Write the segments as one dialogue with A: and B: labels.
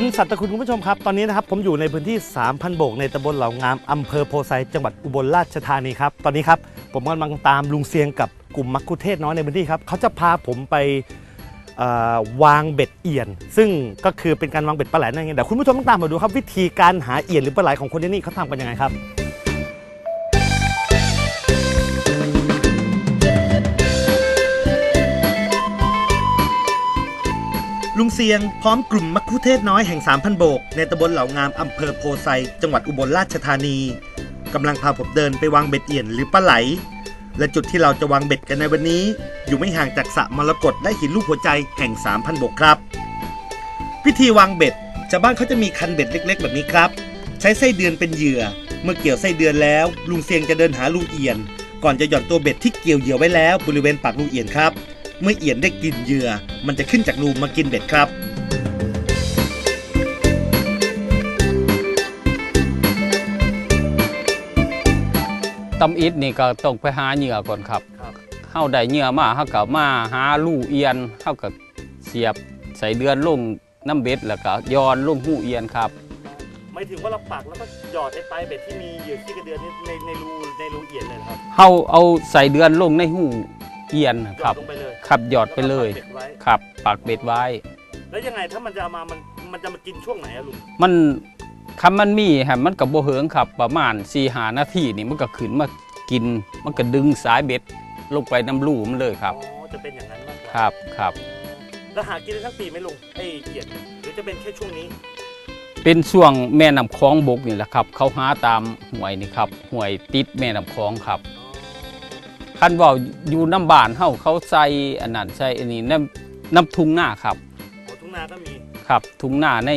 A: คุณสัตย์คุณคุณผู้ชมครับ ตอนนี้นะครับผมอยู่ในพื้นที่ 3,000 โบก ในตำบลเหล่างามอำเภอโพไซจังหวัดอุบลราชธานีครับ ตอนนี้ครับผมกำลังตามลุงเซียงกับกลุ่มมักคุเทศน้อยในพื้นที่ครับเขาจะพาผมไปเอ่อวางเบ็ดเอี่ยน ซึ่งก็คือเป็นการวางเบ็ดปลาไหลนั่นเองเดี๋ยวคุณผู้ชมต้องตามมาดูครับวิธีการหาเอี่ยนหรือปลาไหลของคนที่นี่เขาทำกันยังไงครับ ลุงเซียงพร้อมกลุ่มมักคุเทศน้อยแห่ง 3,000 โบก ในตำบลเหล่างามอำเภอโพไซจังหวัดอุบลราชธานีกำลังพาผมเดินไปวางเบ็ดเอี่ยนหรือปลาไหล และจุดที่เราจะวางเบ็ดกันในวันนี้ อยู่ไม่ห่างจากสระมรกตและหินลูกหัวใจแห่ง 3,000 โบกครับวิธีวางเบ็ดชาวบ้านเขาจะมีคันเบ็ดเล็ก ๆ แบบนี้ครับ ใช้ไส้เดือนเป็นเหยื่อ เมื่อเกี่ยวไส้เดือนแล้ว ลุงเซียงจะเดินหาลูกเอียน ก่อนจะหย่อนตัวเบ็ดที่เกี่ยวเหยื่อไว้แล้วบริเวณปากลูกเอียนครับ เมื่อเอียนได้กินเหยื่อ มันจะขึ้นจากรูมากินเบ็ดครับ
B: ตำอิดนี่ก็ต้องไปหาเหยื่อก่อนครับ
A: ครับ
B: เฮาได้เหยื่อมาเฮาก็มาหาลูกเอียนเฮาก็เสียบใส่เดือนลงน้ำเบ็ดแล้วก็ย้อนลงหูเอียนครับ
A: หมายถึงว่าเราปักแล้วก็หยอดไอ้ปลายเบ็ดที่มีเหยื่อขี้กระเดือนนี่ในในรูในรูเอียนเลยเหรอครับ
B: เฮาเอาใส่เดือนลงในหู เอียน
A: หย
B: ค
A: อ
B: รั
A: ด
B: บ
A: ลงไปเลย
B: ครับหยอดไปเลย
A: แวก็ปักบ็ดไว้
B: ครับปักเบ็ดไว้
A: แล้วยังไงถ้ามันจะเอามามันมันจะมากินช่วงไหนอะลุง
B: มันคำมันมีฮะมันก็บ่เหิงครับประมาณ4หานาทีนี่มันก็ขึ้นมากิน มันก็ดึงสายเบ็ดลงไปน้ำรูมันเลยครับ
A: อ๋อจะเป็นอย่างนั้นมากกว่า
B: ครับครับ
A: แล้วหากินได้ทั้งปีไหมลุงไอ้เอียนหรือจะเป็นแค่ช่วงนี้
B: เป็นช่วงแม่น้ำคลองบกนี่แหละครับ เขาหาตามห้วยนี่ครับห้วยติดแม่น้ำคลองครับ คันว่าอยู่น้ำบ้านเฮาเขาใส่อันนั้นใส่อันนี้น้ำน้ำทุ่งหน้าครับ
A: โอ้ทุ่งนาก็มี
B: ครับ ทุ่งหน้าใน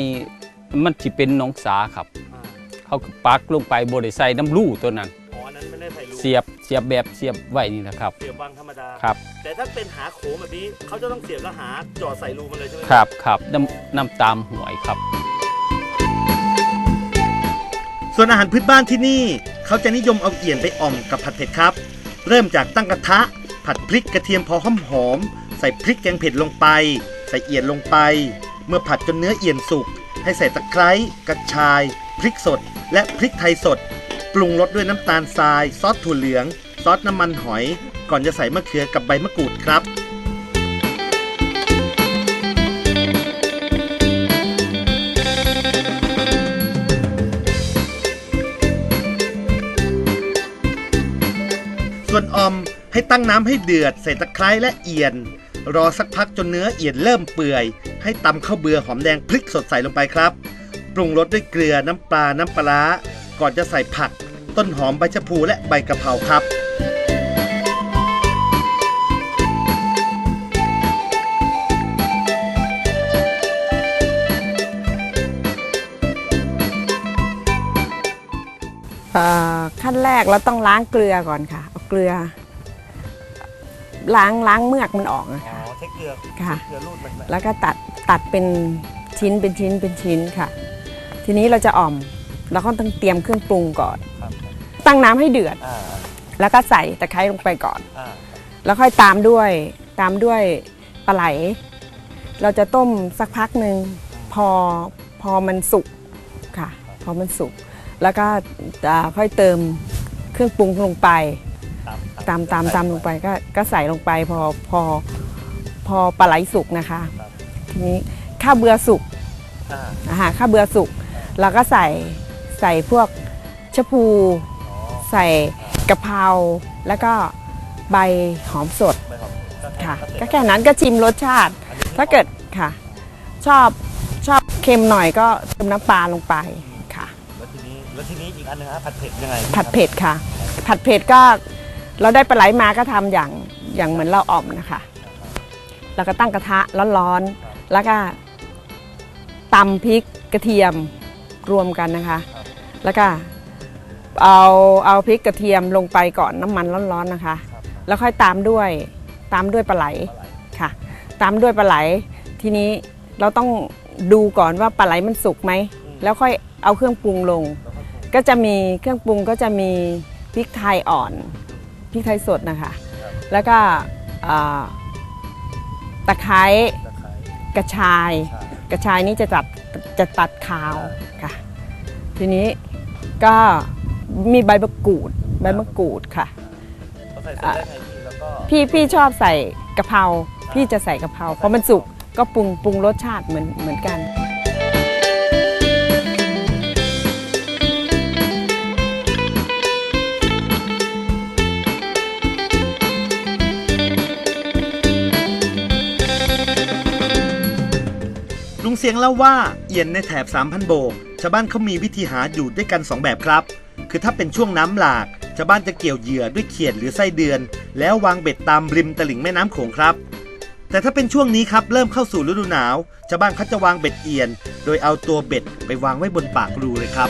B: มันสิเป็นหนองสาครับ
A: อ่า
B: เขาก็ปักลงไปบ่ได้ใส่น้ำรูตัวนั้น
A: อ๋ออันนั้นไม่ได้ใส่รู
B: เสียบเสียบแบบเสียบไว้นี่นะครับ
A: เสียบวางธรรมดา
B: ครับ
A: แต่ถ้าเป็นหาโขงแบบนี้เขาจะต้องเสียบแล้วหาจอดใส่รูมันเลยใช่ไหม
B: ครับครับน้ำน้ำตามห้วยครับ
A: ส่วนอาหารพื้นบ้านที่นี่ เขาจะนิยมเอาเอี่ยนไปอ่อมกับผัดเผ็ดครับ เริ่มจากตั้งกระทะ ผัดพริกกระเทียมพอหอมหอม ใส่พริกแกงเผ็ดลงไป ใส่เอียนลงไป เมื่อผัดจนเนื้อเอียนสุก ให้ใส่ตะไคร้กระชาย พริกสด และพริกไทยสด ปรุงรสด้วยน้ำตาลทราย ซอสถั่วเหลือง ซอสน้ำมันหอย ก่อนจะใส่มะเขือกับใบมะกรูดครับ ให้ตั้งน้ำให้เดือดใส่ตะไคร้และเอียน รอสักพักจนเนื้อเอียนเริ่มเปื่อย ให้ตำข้าวเบือหอมแดงพริกสดใส่ลงไปครับ ปรุงรสด้วยเกลือน้ำปลา น้ำปลาร้าก่อนจะใส่ผัก ต้นหอมใบชะพูและใบกะเพราครับ
C: ขั้นแรกเราต้องล้างเกลือก่อนค่ะเอาเกลือ ล้างล้างเมือกมันออกนะ
A: อ๋อ
C: คะ
A: ใช้เกลือ
C: ค่ะ
A: เกลือรูดมัน
C: แล้วก็ตัดตัดเป็นชิ้นเป็นชิ้นเป็นชิ้นค่ะ ทีนี้เราจะอ่อมเราก็ต้องเตรียมเครื่องปรุงก่อน
A: ครับ
C: ตั้งน้ำให้เดือด
A: อ่า
C: แล้วก็ใส่ตะไคร้ลงไปก่อน
A: อ่า
C: แล้วค่อยตามด้วยตามด้วยปลาไหล เราจะต้มสักพักหนึ่งพอพอมันสุกค่ะ พอมันสุก แล้วก็อ่าค่อยเติมเครื่องปรุงลงไป ตามตามตามลงไปก็ก็ใส่ลงไปพอพอพอปลาไหลสุกนะคะ
A: ครับ
C: ทีนี้ข้าวเบือสุก
A: อ่า
C: อาหารข้าวเบือสุกเราก็ใส่ใส่พวกชะพู
A: อ๋อ
C: ใส่กะเพราแล้วก็ใบหอมสด
A: ไม่หอมก็แค่ะก็
C: ก็
A: เสร็จ
C: แค่นั้นก็ชิมรสชาติ
A: อันนี้
C: ถ้าเกิดค่ะ ชอบชอบเค็มหน่อยก็เติมน้ำปลาลงไปค่ะ
A: แล้วทีนี้แล้วทีนี้อีกอันหนึงฮะผัดเผ็ดยังไง
C: ผัดเผ็ดค่ะ ผัดเผ็ดก็ เราได้ปลาไหลมาก็ทำอย่างอย่างเหมือนเราอ่อมนะคะแล้วก็ตั้งกระทะร้อนๆ แล้วก็ตำพริกกระเทียมรวมกันนะคะ แล้วก็เอาเอาพริกกระเทียมลงไปก่อนน้ำมันร้อนๆนะคะ แล้วค่อยตามด้วยตามด้วยปลาไหลค่ะ ตามด้วยปลาไหล ทีนี้เราต้องดูก่อนว่าปลาไหลมันสุกไหม แล้วค่อยเอาเครื่องปรุงลง ก็จะมีเครื่องปรุงก็จะมีพริกไทยอ่อน พริกไทยสดนะคะ แล้วก็อ่าตะไคร้
A: ตะไคร้
C: กระชาย
A: ใช่
C: กระชายนี่จะตัดจะตัดขาวค่ะ ทีนี้ก็มีใบมะกรูดใบมะกรูดค่ะ
A: ใส่เสร็จได้ไงพี่แล้วก็
C: พี่พี่ชอบใส่กะเพราพี่จะใส่กะเพราพอมันสุกก็ปรุงปรุงรสชาติเหมือนเหมือนกัน
A: ลุงเสียงเล่าว่าเอียนในแถบ 3,000 โบกชาวบ้านเขามีวิธีหาอยู่ด้วยกัน 2 แบบครับ คือถ้าเป็นช่วงน้ำหลากชาวบ้านจะเกี่ยวเหยื่อด้วยเขียดหรือไส้เดือน แล้ววางเบ็ดตามริมตลิ่งแม่น้ำโขงครับ แต่ถ้าเป็นช่วงนี้ครับเริ่มเข้าสู่ฤดูหนาวชาวบ้านเขาจะวางเบ็ดเอียน โดยเอาตัวเบ็ดไปวางไว้บนปากรูเลยครับ